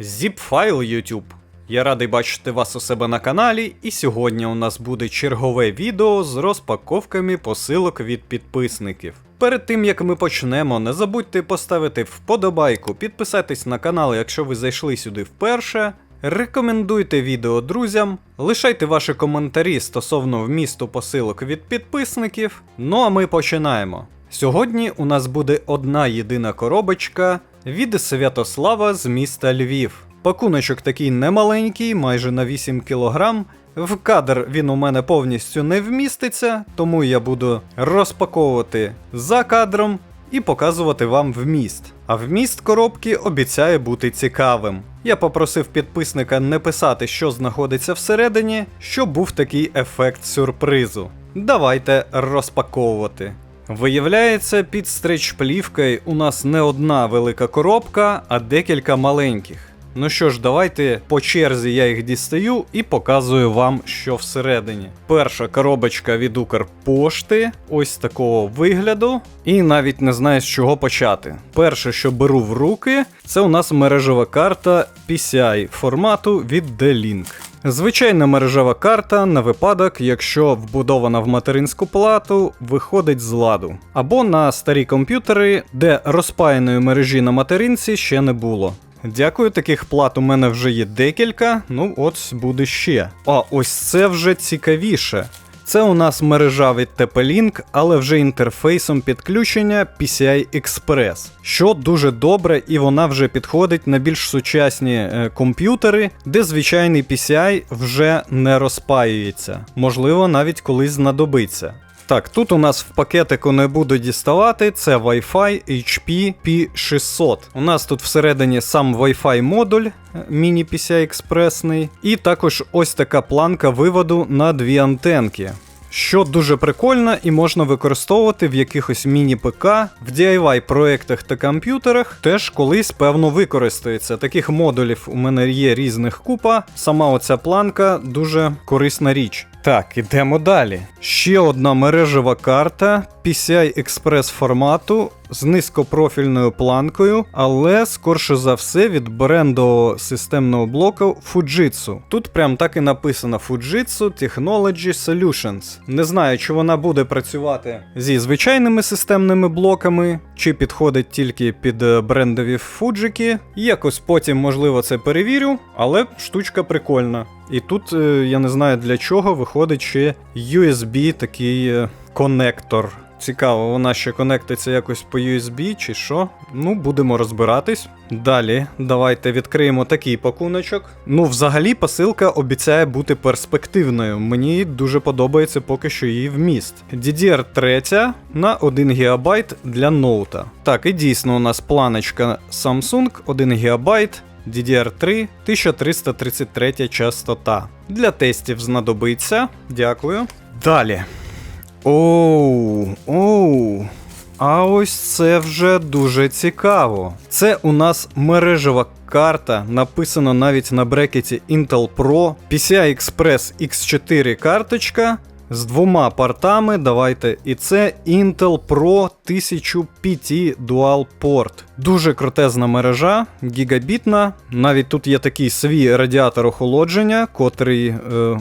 Zip-файл YouTube. Я радий бачити вас у себе на каналі, і сьогодні у нас буде чергове відео з розпаковками посилок від підписників. Перед тим як ми почнемо, не забудьте поставити вподобайку, підписатись на канал, якщо ви зайшли сюди вперше. Рекомендуйте відео друзям, лишайте ваші коментарі стосовно вмісту посилок від підписників. Ну а ми починаємо. Сьогодні у нас буде одна єдина коробочка від Святослава з міста Львів. Пакуночок такий немаленький, майже на 8 кг. В кадр він у мене повністю не вміститься, тому я буду розпаковувати за кадром і показувати вам вміст. А вміст коробки обіцяє бути цікавим. Я попросив підписника не писати, що знаходиться всередині, щоб був такий ефект сюрпризу. Давайте розпаковувати. Виявляється, під стрейч-плівкою у нас не одна велика коробка, а декілька маленьких. Ну що ж, давайте по черзі я їх дістаю і показую вам, що всередині. Перша коробочка від Укрпошти, ось такого вигляду, і навіть не знаю з чого почати. Перше, що беру в руки, це у нас мережева карта PCI формату від D-Link. Звичайна мережева карта на випадок, якщо вбудована в материнську плату, виходить з ладу. Або на старі комп'ютери, де розпаяної мережі на материнці ще не було. Дякую, таких плат у мене вже є декілька, ну от буде ще. А ось це вже цікавіше. Це у нас мережа від TP-Link, але вже інтерфейсом підключення PCI Express, що дуже добре, і вона вже підходить на більш сучасні е, комп'ютери, де звичайний PCI вже не розпаюється. Можливо, навіть колись знадобиться. Так, тут у нас в пакетику не буду діставати, це Wi-Fi HP P600. У нас тут всередині сам Wi-Fi модуль міні PCI експресний, і також ось така планка виводу на дві антенки. Що дуже прикольно і можна використовувати в якихось міні-ПК, в DIY проєктах та комп'ютерах теж колись певно використається. Таких модулів у мене є різних купа. Сама оця планка дуже корисна річ. Так, ідемо далі. Ще одна мережева карта PCI Express формату з низькопрофільною планкою, але скорше за все від брендового системного блоку Fujitsu. Тут прям так і написано Fujitsu Technology Solutions. Не знаю, чи вона буде працювати зі звичайними системними блоками, чи підходить тільки під е, брендові фуджики. Якось потім, можливо, це перевірю, але штучка прикольна. І тут е, я не знаю для чого виходить ще USB такий е, конектор. Цікаво, вона ще конектиться якось по USB чи що. Ну, будемо розбиратись. Далі, давайте відкриємо такий пакуночок. Ну, взагалі, посилка обіцяє бути перспективною. Мені дуже подобається поки що її вміст. DDR3 на 1 ГБ для ноута. Так, і дійсно у нас планочка Samsung 1 ГБ. DDR3 1333 частота. Для тестів знадобиться. Дякую. Далі. Оу, оу. А ось це вже дуже цікаво. Це у нас мережева карта, написано навіть на брекеті Intel Pro, PCI Express X4 карточка. З двома портами, давайте. І це Intel Pro 1000 PT Dual Port. Дуже крутезна мережа, гігабітна. Навіть тут є такий свій радіатор охолодження, котрий е,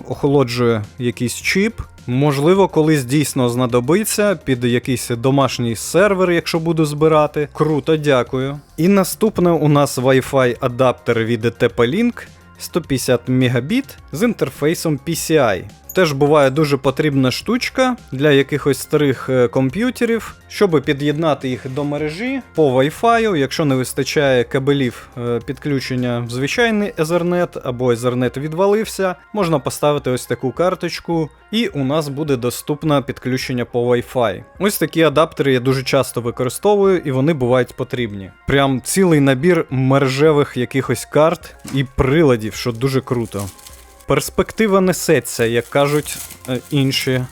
охолоджує якийсь чіп. Можливо, колись дійсно знадобиться під якийсь домашній сервер, якщо буду збирати. Круто, дякую. І наступне у нас Wi-Fi адаптер від TP-Link 150 Мбіт з інтерфейсом PCI. Теж буває дуже потрібна штучка для якихось старих е, комп'ютерів, щоб під'єднати їх до мережі по Wi-Fi, якщо не вистачає кабелів е, підключення в звичайний Ethernet або Ethernet відвалився, можна поставити ось таку карточку, і у нас буде доступне підключення по Wi-Fi. Ось такі адаптери я дуже часто використовую, і вони бувають потрібні. Прям цілий набір мережевих якихось карт і приладів, що дуже круто. Перспектива несеться, як кажуть е, інші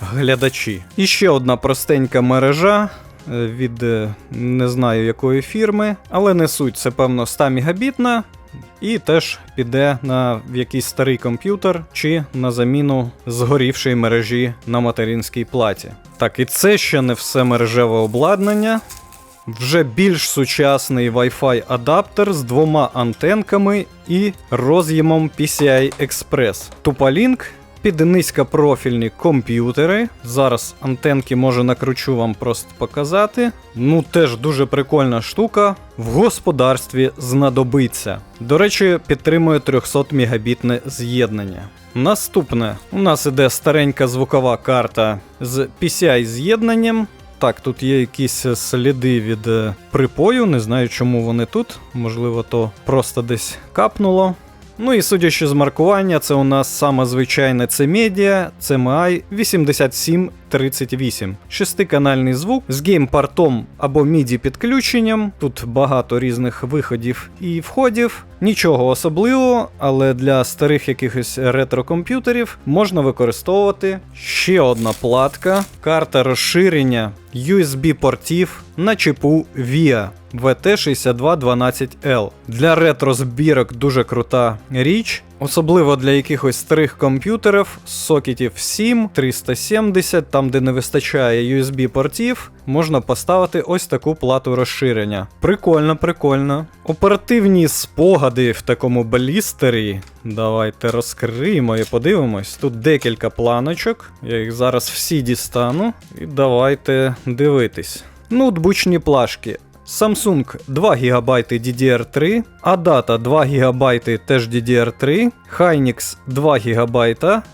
глядачі. І ще одна простенька мережа е, від е, не знаю якої фірми, але не суть, це певно 100 мегабітна. І теж піде на якийсь старий комп'ютер чи на заміну згорівшої мережі на материнській платі. Так, і це ще не все мережеве обладнання. Вже більш сучасний Wi-Fi адаптер з двома антенками і роз'ємом PCI Express. Tupalink під низькопрофільні комп'ютери. Зараз антенки може накручу вам просто показати. Ну, теж дуже прикольна штука. В господарстві знадобиться. До речі, підтримує 300 мегабітне з'єднання. Наступне у нас іде старенька звукова карта з PCI з'єднанням. Так, тут є якісь сліди від е, припою, не знаю, чому вони тут. Можливо, то просто десь капнуло. Ну і судячи з маркування, це у нас саме звичайне це медіа CMI 8738. Шестиканальний звук з геймпортом або MIDI підключенням. Тут багато різних виходів і входів. Нічого особливого, але для старих якихось ретрокомп'ютерів можна використовувати ще одна платка, карта розширення USB-портів на чипу VIA VT6212L. Для ретро-збірок дуже крута річ. Особливо для якихось старих комп'ютерів, сокетів 7, 370, там де не вистачає USB-портів, можна поставити ось таку плату розширення. Прикольно, прикольно. Оперативні спогади в такому балістері. Давайте розкриємо і подивимось. Тут декілька планочок. Я їх зараз всі дістану. І давайте дивитись. Ноутбучні плашки. Samsung 2 ГБ DDR3, Adata 2 ГБ теж DDR3, Hynix 2 ГБ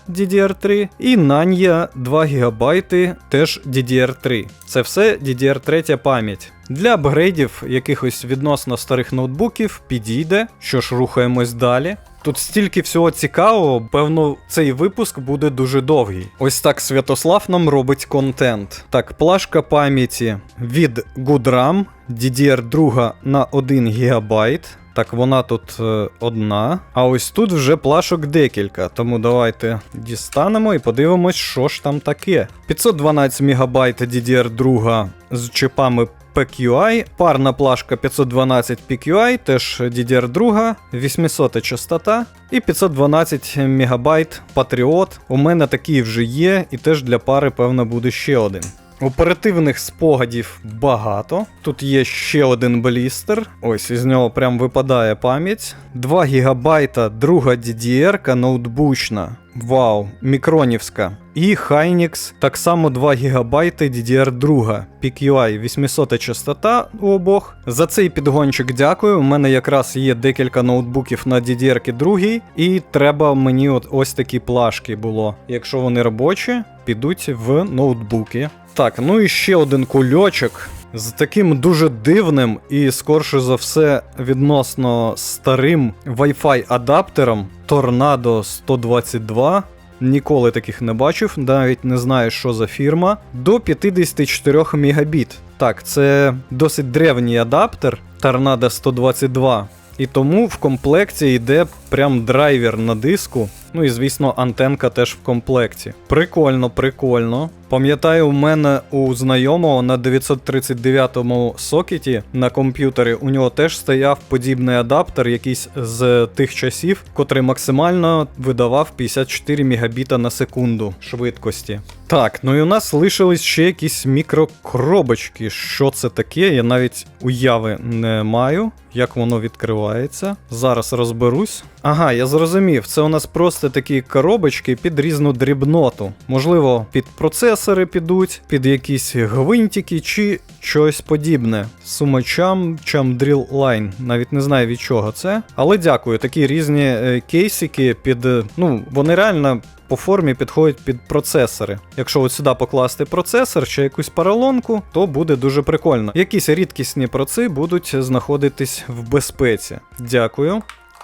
DDR3 і Nanya 2 ГБ теж DDR3. Це все DDR3 пам'ять. Для апгрейдів якихось відносно старих ноутбуків підійде, що ж рухаємось далі. Тут стільки всього цікавого, певно, цей випуск буде дуже довгий. Ось так Святослав нам робить контент. Так, плашка пам'яті від Goodram DDR2 на 1 ГБ. Так, вона тут е, одна. А ось тут вже плашок декілька. Тому давайте дістанемо і подивимось, що ж там таке. 512 МБ DDR2 з чипами PQI, парна плашка 512 PQI, теж DDR2, 800 частота і 512 МБ Patriot. У мене такий вже є, і теж для пари, певно, буде ще один. Оперативних спогадів багато. Тут є ще один балістер. Ось із нього прям випадає пам'ять. 2 ГБ, друга DDR ноутбучна. Вау, мікронівська. І Hynix, так само 2 ГБ DDR2, PQI 800 частота у обох. За цей підгончик дякую. У мене якраз є декілька ноутбуків на DDR 2, і треба мені от ось такі плашки було. Якщо вони робочі, підуть в ноутбуки. Так, ну і ще один кульочок. З таким дуже дивним і, скорше за все, відносно старим Wi-Fi адаптером Tornado 122. Ніколи таких не бачив, навіть не знаю, що за фірма. До 54 Мбіт. Так, це досить древній адаптер Tornado 122. І тому в комплекті йде прям драйвер на диску. Ну і звісно, антенка теж в комплекті. Прикольно, прикольно. Пам'ятаю, у мене у знайомого на 939-му сокеті на комп'ютері у нього теж стояв подібний адаптер, якийсь з тих часів, котрий максимально видавав 54 Мбіта на секунду швидкості. Так, ну і у нас лишились ще якісь мікрокоробочки. Що це таке? Я навіть уяви не маю, як воно відкривається. Зараз розберусь. Ага, я зрозумів, це у нас просто такі коробочки під різну дрібноту. Можливо, під процесори підуть, під якісь гвинтики чи щось подібне. Сумачам, чам Line. Навіть не знаю від чого це. Але дякую, такі різні е, кейсики під. е, Ну, вони реально. По формі підходять під процесори. Якщо от сюди покласти процесор чи якусь паралонку, то буде дуже прикольно. Якісь рідкісні проци будуть знаходитись в безпеці. Дякую.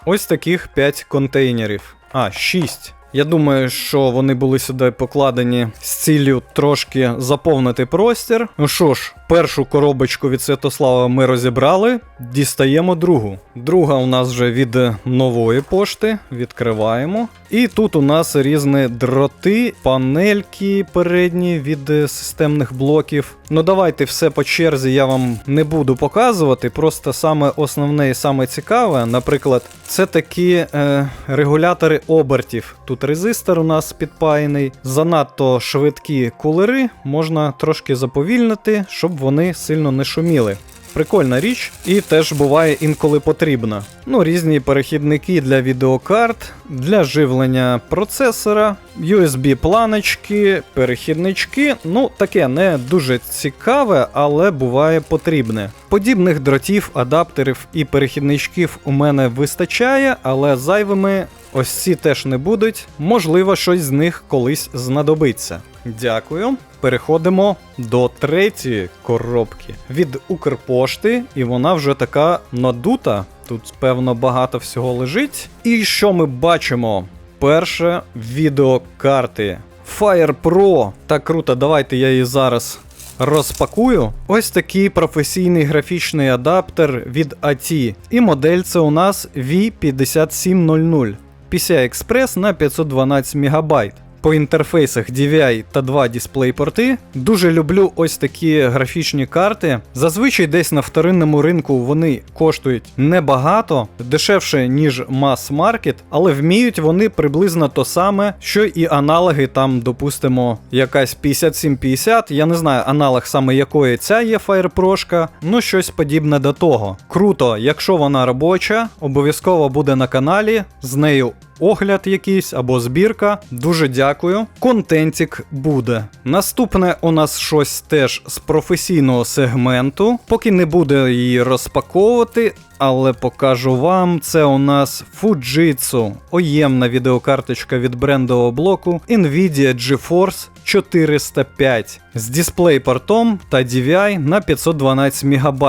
Ось таких 5 контейнерів. А, 6. Я думаю, що вони були сюди покладені з ціллю трошки заповнити простір. Ну що ж, першу коробочку від Святослава ми розібрали, дістаємо другу. Друга у нас вже від нової пошти. Відкриваємо. І тут у нас різні дроти, панельки передні від системних блоків. Ну давайте все по черзі я вам не буду показувати. Просто саме основне і саме цікаве, наприклад, це такі е, регулятори обертів. Тут резистор у нас підпаяний. Занадто швидкі кулери можна трошки заповільнити, щоб вони сильно не шуміли. Прикольна річ і теж буває інколи потрібна. Ну, різні перехідники для відеокарт, для живлення процесора, USB-планочки, перехіднички. Ну, таке не дуже цікаве, але буває потрібне. Подібних дротів, адаптерів і перехідничків у мене вистачає, але зайвими ось ці теж не будуть. Можливо, щось з них колись знадобиться. Дякую. Переходимо до третьої коробки від Укрпошти, і вона вже така надута. Тут, певно, багато всього лежить. І що ми бачимо? Перше відеокарти. Fire Pro. Так круто, давайте я її зараз розпакую. Ось такий професійний графічний адаптер від AT. І модель це у нас V5700. PCI Express на 512 МБ. По інтерфейсах DVI та 2 DisplayPorти. Дуже люблю ось такі графічні карти. Зазвичай десь на вторинному ринку вони коштують небагато, дешевше, ніж мас-маркет, але вміють вони приблизно то саме, що і аналоги, там, допустимо, якась 5750. Я не знаю аналог саме якої ця є Fire Pro, ну щось подібне до того. Круто, якщо вона робоча, обов'язково буде на каналі. З нею огляд якийсь або збірка. Дуже дякую. Контентік буде. Наступне у нас щось теж з професійного сегменту. Поки не буду її розпаковувати. Але покажу вам, це у нас Fujitsu, оємна відеокарточка від брендового блоку Nvidia GeForce 405 з дисплей-портом та DVI на 512 МБ.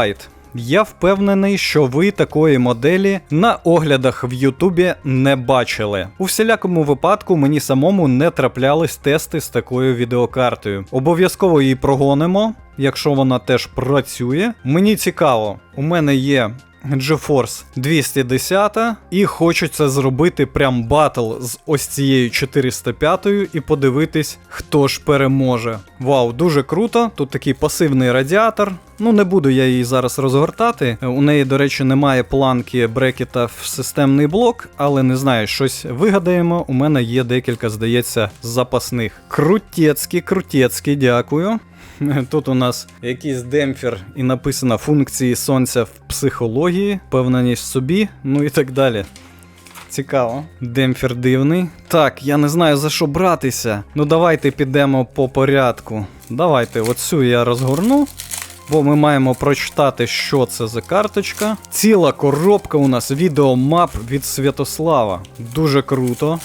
Я впевнений, що ви такої моделі на оглядах в Ютубі не бачили. У всілякому випадку мені самому не траплялись тести з такою відеокартою. Обов'язково її прогонимо, якщо вона теж працює. Мені цікаво, у мене є. GeForce 210 і хочеться зробити прям батл з ось цією 405 і подивитись, хто ж переможе. Вау, дуже круто! Тут такий пасивний радіатор. Ну, не буду я її зараз розгортати. У неї, до речі, немає планки брекета в системний блок, але не знаю, щось вигадаємо. У мене є декілька, здається, запасних. Крутецькі, крутецькі, дякую. Тут у нас якийсь демпфер і написано функції сонця в психології, впевненість в собі, ну і так далі. Цікаво. Демпфер дивний. Так, я не знаю за що братися. Ну давайте підемо по порядку. Давайте оцю я розгорну. Бо ми маємо прочитати, що це за карточка. Ціла коробка у нас відеомап від Святослава. Дуже круто.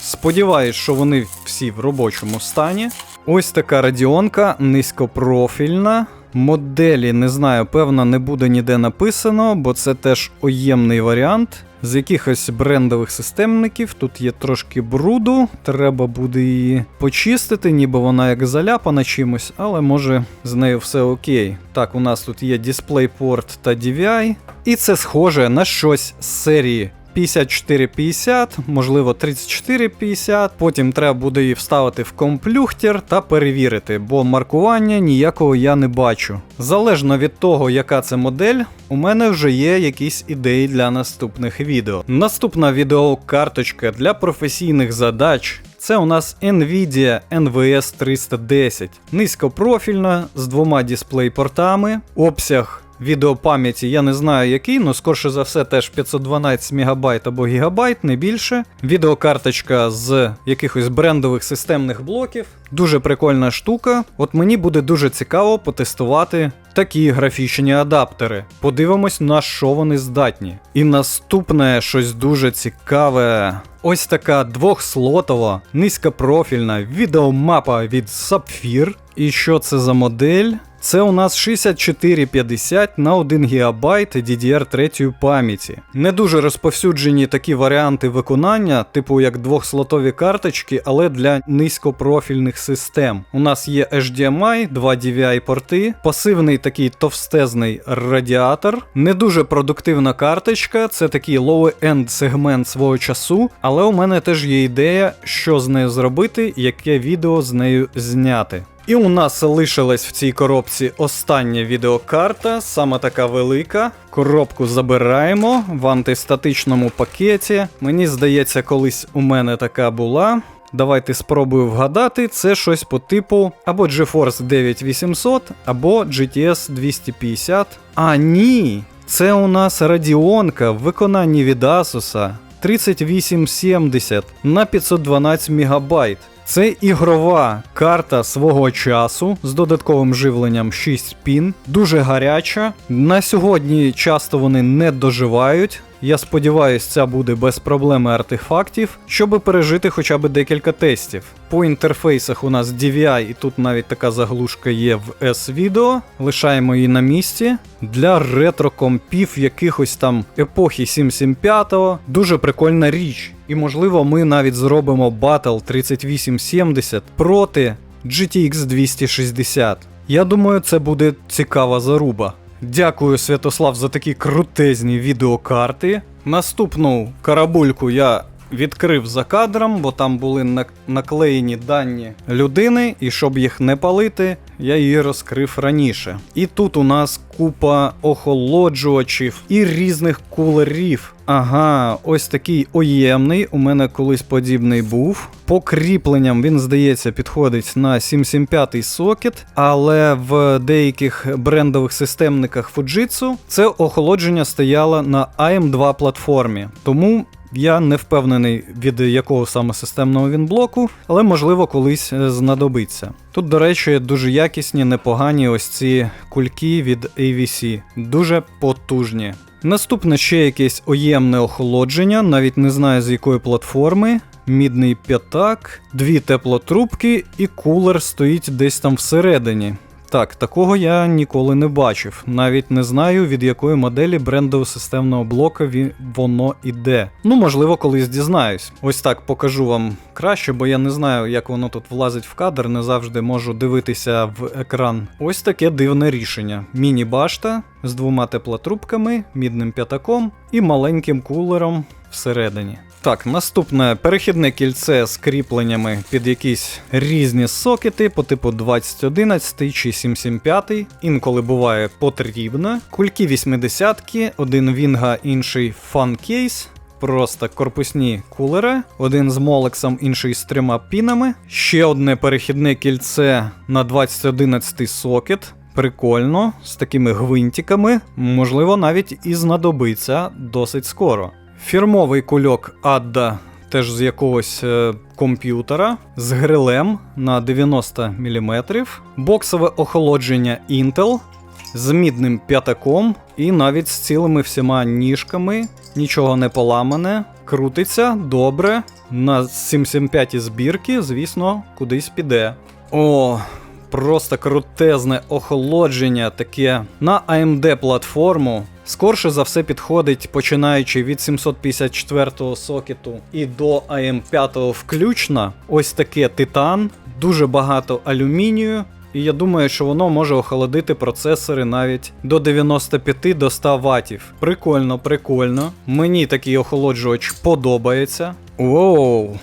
Сподіваюсь, що вони всі в робочому стані. Ось така радіонка низькопрофільна. Моделі, не знаю, певно, не буде ніде написано, бо це теж оємний варіант. З якихось брендових системників тут є трошки бруду, треба буде її почистити, ніби вона як заляпана чимось, але може з нею все окей. Так, у нас тут є DisplayPort та DVI, і це схоже на щось з серії 5450, можливо 3450. Потім треба буде її вставити в комплюхтер та перевірити, бо маркування ніякого я не бачу. Залежно від того, яка це модель, у мене вже є якісь ідеї для наступних відео. Наступна відеокарточка для професійних задач. Це у нас Nvidia NVS 310, низькопрофільна з двома дисплей-портами, обсяг відеопам'яті я не знаю який, але скорше за все теж 512 МБ або гігабайт, не більше. Відеокарточка з якихось брендових системних блоків. Дуже прикольна штука. От мені буде дуже цікаво потестувати такі графічні адаптери. Подивимось, на що вони здатні. І наступне щось дуже цікаве. Ось така двохслотова, низькопрофільна відеомапа від Sapphire. І що це за модель? Це у нас 6450 на 1 ГБ DDR3 пам'яті. Не дуже розповсюджені такі варіанти виконання, типу як двохслотові карточки, але для низькопрофільних систем. У нас є HDMI, два DVI порти, пасивний такий товстезний радіатор, не дуже продуктивна карточка, це такий low-end сегмент свого часу, але у мене теж є ідея, що з нею зробити, яке відео з нею зняти. І у нас лишилась в цій коробці остання відеокарта, саме така велика. Коробку забираємо в антистатичному пакеті. Мені здається, колись у мене така була. Давайте спробую вгадати. Це щось по типу або GeForce 9800, або GTS 250. А ні! Це у нас радіонка в виконанні від Asus 3870 на 512 МБ. Це ігрова карта свого часу з додатковим живленням 6 пін, дуже гаряча. На сьогодні часто вони не доживають. Я сподіваюся, ця буде без проблеми артефактів, щоб пережити хоча б декілька тестів. По інтерфейсах у нас DVI, і тут навіть така заглушка є в S-Video. Лишаємо її на місці. Для ретро-компів якихось там епохи 775 дуже прикольна річ. І можливо, ми навіть зробимо батл 3870 проти GTX 260. Я думаю, це буде цікава заруба. Дякую, Святослав, за такі крутезні відеокарти. Наступну карабульку я відкрив за кадром, бо там були наклеєні дані людини, і щоб їх не палити, я її розкрив раніше. І тут у нас купа охолоджувачів і різних кулерів. Ага, ось такий оємний. У мене колись подібний був. По кріпленням він, здається, підходить на 775 сокет, але в деяких брендових системниках Fujitsu це охолодження стояло на AM2 платформі. Тому я не впевнений, від якого саме системного він блоку, але можливо колись е, знадобиться. Тут, до речі, дуже якісні, непогані ось ці кульки від AVC, дуже потужні. Наступне ще якесь оємне охолодження, навіть не знаю з якої платформи. Мідний п'ятак, дві теплотрубки і кулер стоїть десь там всередині. Так, такого я ніколи не бачив. Навіть не знаю, від якої моделі брендового системного блока воно іде. Ну, можливо, колись дізнаюсь. Ось так покажу вам краще, бо я не знаю, як воно тут влазить в кадр, не завжди можу дивитися в екран. Ось таке дивне рішення. Міні-башта з двома теплотрубками, мідним п'ятаком і маленьким кулером всередині. Так, наступне перехідне кільце з кріпленнями під якісь різні сокети по типу 2011 чи 775. Інколи буває потрібно. Кульки 80-ки, один Вінга, інший Case. Просто корпусні кулери, один з молексом, інший з трьома пінами. Ще одне перехідне кільце на 2011 сокет. Прикольно, з такими гвинтиками, можливо, навіть і знадобиться досить скоро. Фірмовий кульок Adda теж з якогось е, комп'ютера, з грилем на 90 мм, боксове охолодження Intel з мідним п'ятаком і навіть з цілими всіма ніжками, нічого не поламане, крутиться добре. На 775 збірки, звісно, кудись піде. О, просто крутезне охолодження таке на AMD платформу. Скорше за все підходить починаючи від 754 сокету і до AM5 включно. Ось таке титан, дуже багато алюмінію. І я думаю, що воно може охолодити процесори навіть до 95 до 100 ваттів. Прикольно, прикольно. Мені такий охолоджувач подобається. Воу.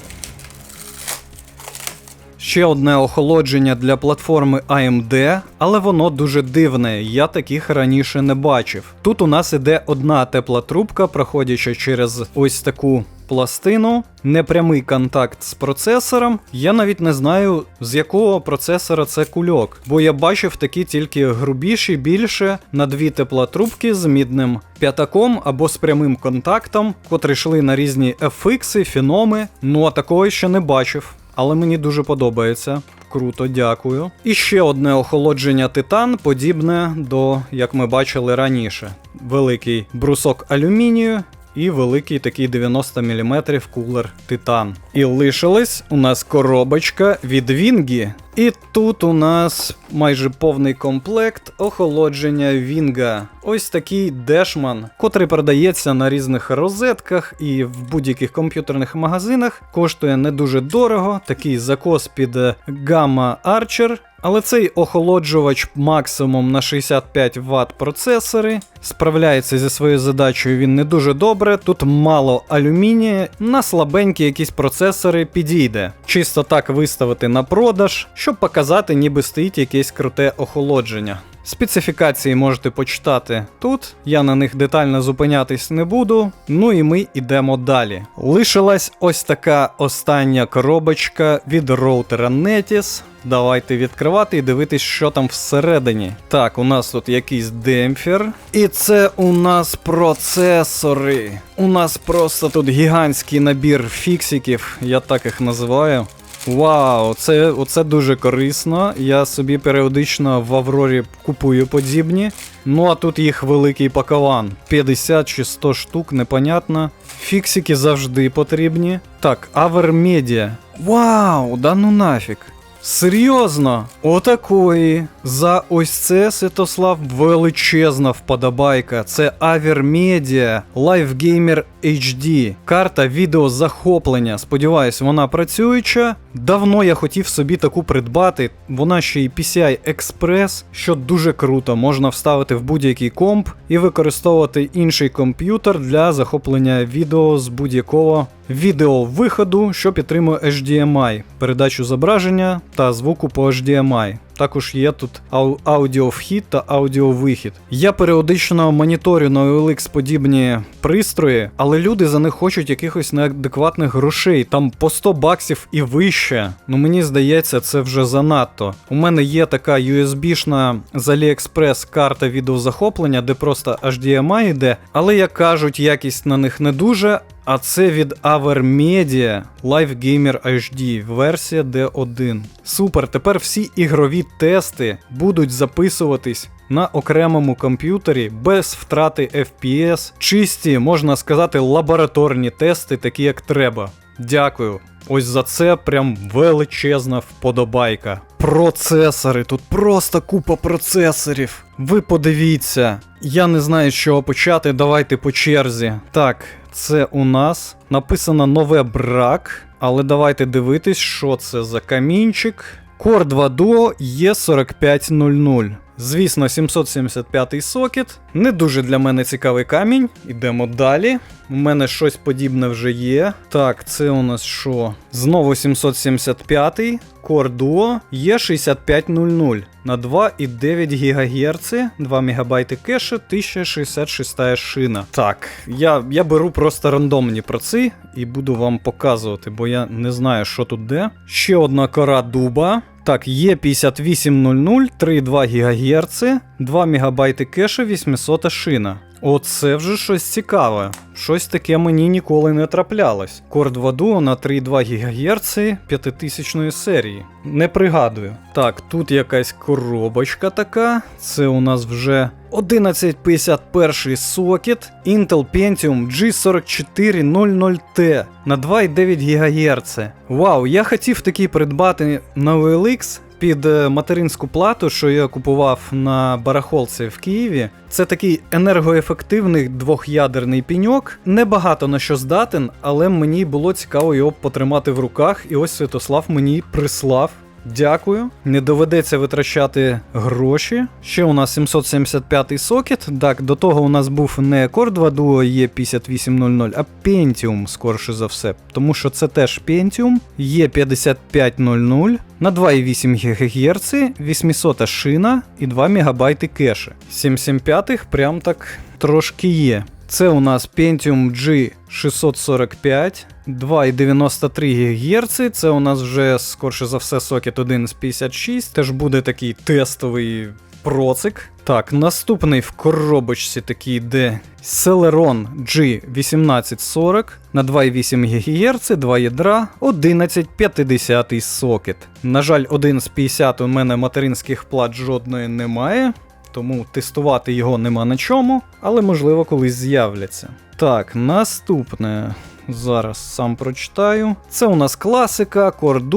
Ще одне охолодження для платформи AMD, але воно дуже дивне, я таких раніше не бачив. Тут у нас іде одна тепла трубка, проходячи через ось таку пластину, непрямий контакт з процесором. Я навіть не знаю, з якого процесора це кульок, бо я бачив такі тільки грубіші, більше на дві теплотрубки з мідним п'ятаком або з прямим контактом, котрі йшли на різні FX, фіноми. Ну а такого ще не бачив але мені дуже подобається. Круто, дякую. І ще одне охолодження титан, подібне до, як ми бачили раніше. Великий брусок алюмінію і великий такий 90 мм кулер титан. І лишилась у нас коробочка від Вінгі. І тут у нас майже повний комплект охолодження Вінга. Ось такий дешман, котрий продається на різних розетках і в будь-яких комп'ютерних магазинах. Коштує не дуже дорого, такий закос під Gamma Archer. Але цей охолоджувач максимум на 65 Вт процесори. Справляється зі своєю задачею він не дуже добре. Тут мало алюмінія, на слабенькі якісь процесори підійде. Чисто так виставити на продаж, щоб показати, ніби стоїть якесь круте охолодження. Специфікації можете почитати тут. Я на них детально зупинятись не буду. Ну і ми йдемо далі. Лишилась ось така остання коробочка від роутера Netis. Давайте відкривати і дивитись, що там всередині. Так, у нас тут якийсь демпфер. І це у нас процесори. У нас просто тут гігантський набір фіксиків, я так їх називаю. Вау, це, оце дуже корисно. Я собі періодично в Аврорі купую подібні. Ну а тут їх великий пакован. 50 чи 100 штук, непонятно. Фіксики завжди потрібні. Так, Авермедіа. Вау, да ну нафіг. Серйозно, отакої. За ось це Святослав величезна вподобайка. Це Avermedia Live Gamer HD. Карта відеозахоплення. Сподіваюсь, вона працююча. Давно я хотів собі таку придбати. Вона ще й PCI Express, що дуже круто. Можна вставити в будь-який комп і використовувати інший комп'ютер для захоплення відео з будь-якого відеовиходу, що підтримує HDMI, передачу зображення та звуку по HDMI. Також є тут ау- аудіовхід та аудіовихід. Я періодично моніторю на OLX подібні пристрої, але люди за них хочуть якихось неадекватних грошей, там по 100 баксів і вище. Ну мені здається, це вже занадто. У мене є така USB-шна з AliExpress карта відеозахоплення, де просто HDMI йде, але як кажуть, якість на них не дуже. А це від Avermedia Live Gamer HD, версія D1. Супер, тепер всі ігрові тести будуть записуватись на окремому комп'ютері без втрати FPS. Чисті, можна сказати, лабораторні тести, такі як треба. Дякую. Ось за це прям величезна вподобайка. Процесори, тут просто купа процесорів. Ви подивіться, я не знаю, з чого почати, давайте по черзі. Так, це у нас написано нове брак, але давайте дивитись, що це за камінчик. Core 2 Duo E4500. Звісно, 775 сокет. Не дуже для мене цікавий камінь. Ідемо далі. У мене щось подібне вже є. Так, це у нас що? Знову 775 Core Duo E6500 на 2,9 ГГц, 2 МБ кешу, 1066 шина. Так, я, я беру просто рандомні проци і буду вам показувати, бо я не знаю, що тут де. Ще одна кора дуба. Так, є 5800, 3,2 ГГц, 2 МБ кешу, 800 шина. Оце вже щось цікаве. Щось таке мені ніколи не траплялось. 2 Duo на 3,2 ГГц 5000 серії. Не пригадую. Так, тут якась коробочка така. Це у нас вже 1151 сокет Intel Pentium G4400T на 2,9 ГГц. Вау, я хотів такий придбати на OLX під е, материнську плату, що я купував на барахолці в Києві. Це такий енергоефективний двох'ядерний піньок. Небагато на що здатен, але мені було цікаво його потримати в руках, і ось Святослав мені прислав. Дякую. Не доведеться витрачати гроші. Ще у нас 775 сокет. Так, до того у нас був не Core 2 Duo E5800, а Pentium, скорше за все. Тому що це теж Pentium E5500 на 2,8 ГГц, 800 шина і 2 МБ кеші. 775 прям так трошки є. Це у нас Pentium G645, 2,93 ГГц. Це у нас вже, скорше за все, сокет 1 з 56. Теж буде такий тестовий процик. Так, наступний в коробочці такий йде Celeron G1840 на 2,8 ГГц, 2 ядра, 1150 сокет. На жаль, 1 з 50 у мене материнських плат жодної немає тому тестувати його нема на чому, але можливо колись з'являться. Так, наступне. Зараз сам прочитаю. Це у нас класика Core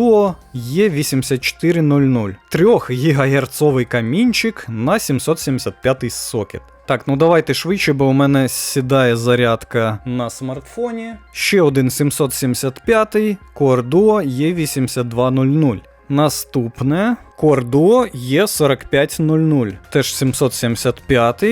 E8400. 3 ГГц камінчик на 775 сокет. Так, ну давайте швидше, бо у мене сідає зарядка на смартфоні. Ще один 775 Core Duo E8200. Наступне Core Duo E4500, теж 775,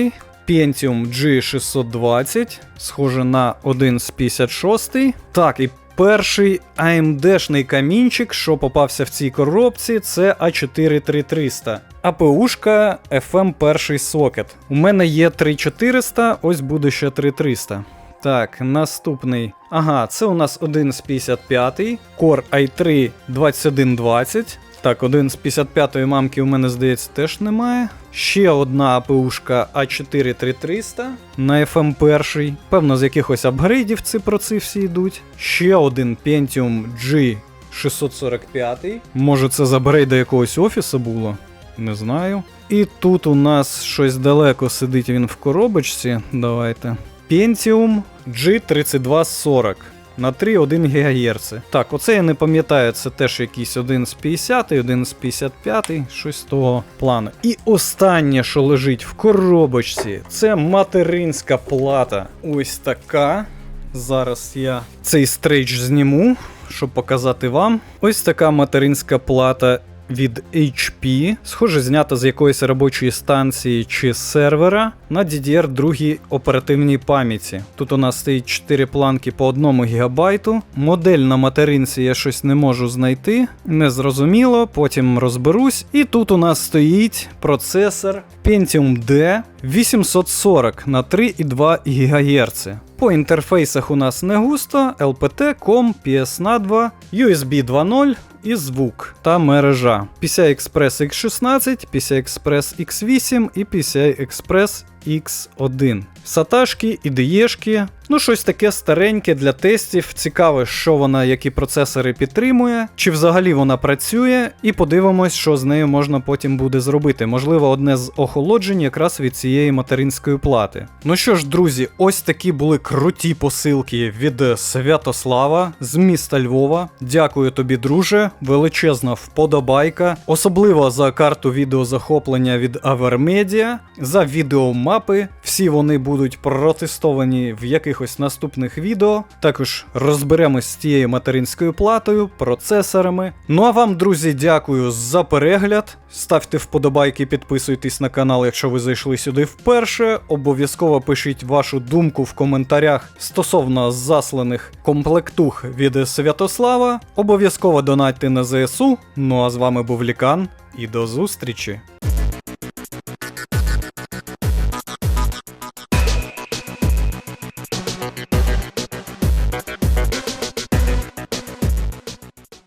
Pentium G620, схоже на 1 з 56. Так, і Перший AMD-шний камінчик, що попався в цій коробці, це А43300. АПУшка FM перший сокет. У мене є 3400, ось буде ще 3300. Так, наступний. Ага, це у нас один з 55, Core i3 2120. Так, один з 55-ї мамки у мене, здається, теж немає. Ще одна АПУшка А43300 на FM 1. Певно, з якихось апгрейдів ці про ці всі йдуть. Ще один Pentium G645. Може, це з апгрейда якогось офісу було? Не знаю. І тут у нас щось далеко сидить він в коробочці. Давайте. Pentium G3240 на 3,1 ГГц. Так, оце я не пам'ятаю, це теж якийсь один з 50, один з 55, щось з того плану. І останнє, що лежить в коробочці, це материнська плата. Ось така. Зараз я цей стрейч зніму, щоб показати вам. Ось така материнська плата від HP, схоже, знята з якоїсь робочої станції чи сервера на DDR 2 оперативній пам'яті. Тут у нас стоїть 4 планки по 1 ГБ. Модель на материнці я щось не можу знайти, незрозуміло, потім розберусь. І тут у нас стоїть процесор Pentium D 840 на 3,2 ГГц. По інтерфейсах у нас не густо, LPT, COM, PS2, USB 2.0 і звук та мережа. PCI Express X16, PCI Express X8 і PCI Express X1. Саташки, ідеєшки, ну щось таке стареньке для тестів. Цікаво, що вона, які процесори підтримує, чи взагалі вона працює, і подивимось, що з нею можна потім буде зробити. Можливо, одне з охолоджень якраз від цієї материнської плати. Ну що ж, друзі, ось такі були круті посилки від Святослава з міста Львова. Дякую тобі, друже. Величезна вподобайка, особливо за карту відеозахоплення від Avermedia, за відеомапи. Всі вони будуть протестовані в якихось наступних відео. Також розберемось з тією материнською платою, процесорами. Ну а вам, друзі, дякую за перегляд. Ставте вподобайки, підписуйтесь на канал, якщо ви зайшли сюди вперше. Обов'язково пишіть вашу думку в коментарях стосовно засланих комплектух від Святослава. Обов'язково донатьте на ЗСУ. Ну а з вами був Лікан і до зустрічі!